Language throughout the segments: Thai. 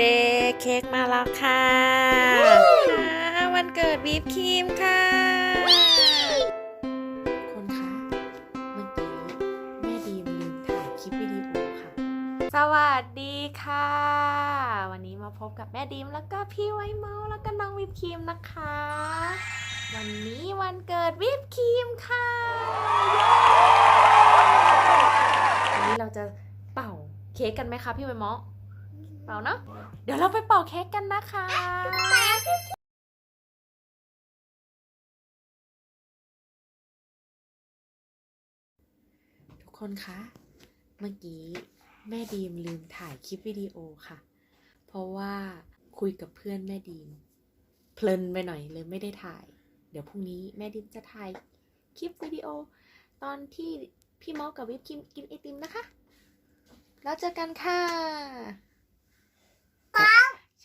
เด็กเค้กมาแล้วค่ะค่ะ วันเกิดวิปครีมค่ะ คนคะ เมื่อกี้แม่ดีมลืมถ่ายคลิปวิดีโอค่ะ สวัสดีค่ะ วันนี้มาพบกับแม่ดีมแล้วก็พี่ไวเมาส์แล้วก็น้องวิปครีมนะคะ วันนี้วันเกิดวิปครีมค่ะเย้วันนี้เราจะเป่าเค้กกันไหมคะพี่ไวเมาส์ เป่าเนาะ เดี๋ยวเราไปเป่าเค้กกันนะคะทุกคนคะเมื่อกี้แม่ดีมลืมถ่ายคลิปวิดีโอค่ะ เพราะว่าคุยกับเพื่อนแม่ดีม เพลินไปหน่อยเลยไม่ได้ถ่าย เดี๋ยวพรุ่งนี้แม่ดีมจะถ่ายคลิปวิดีโอ ตอนที่พี่มาส์กับวิปครีมกินไอติมนะคะ แล้วเจอกันค่ะ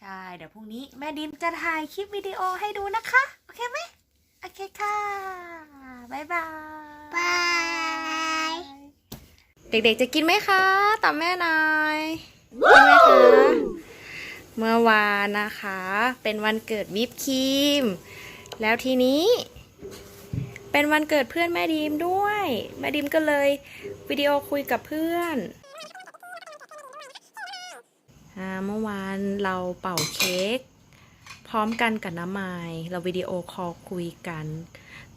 ช่เดี๋ยวพรุ่งนี้แม่ดิมจะถ่ายคลิปวิดีโอให้ดูนะคะ โอเคไหมโอเคค่ะบ๊ายบายบายเด็กๆจะกินไหมคะตอบแม่หน่อยกินไหมคะเมื่อวานนะคะ เป็นวันเกิดวิปครีม แล้วทีนี้ เป็นวันเกิดเพื่อนแม่ดีมด้วย แม่ดีมก็เลยวิดีโอคุยกับเพื่อนอ่า เมื่อวานเราเป่าเค้กพร้อมกันกับน้ำไมายเราวิดีโอคอลคุยกัน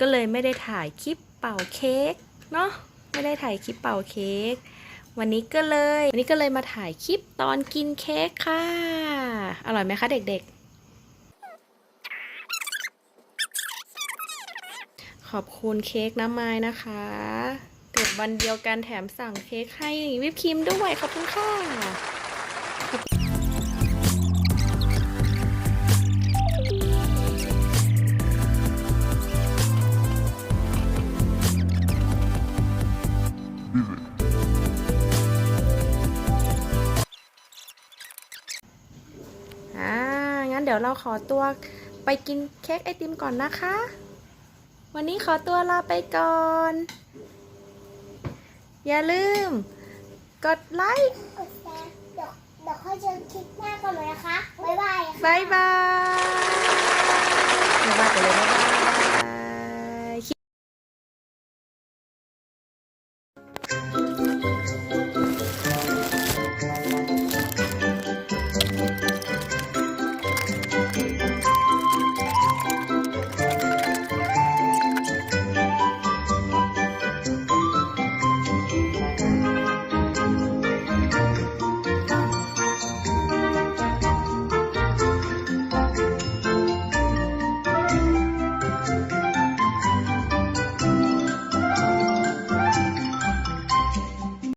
ก็เลยไม่ได้ถ่ายคลิปเป่าเค้กเนาะไม่ได้ถ่ายคลิปเป่าเค้กวันนี้ก็เลยวันนี้ก็เลยมาถ่ายคลิปตอนกินเค้กค่ะ อร่อยไหมคะเด็กๆ ขอบคุณเค้กน้ำไม้นะคะเกิดวันเดียวกันแถมสั่งเค้กให้วิปครีมด้วยขอบคุณค่ะ งั้นเดี๋ยวเราขอตัวไปกินเค้กไอติมก่อนนะคะ วันนี้ขอตัวลาไปก่อน อย่าลืม กดไลค์กดแชร์เดี๋ยวเดี๋ยวค่อยเจอคลิปหน้ากันใหม่นะคะ บ๊ายบายค่ะ บายบา